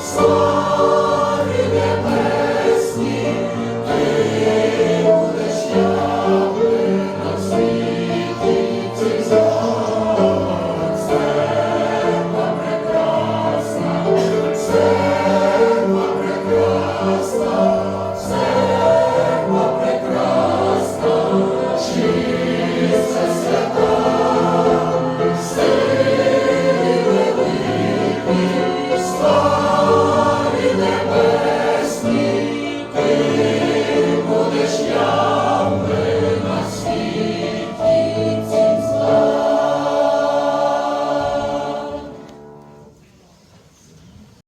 слава.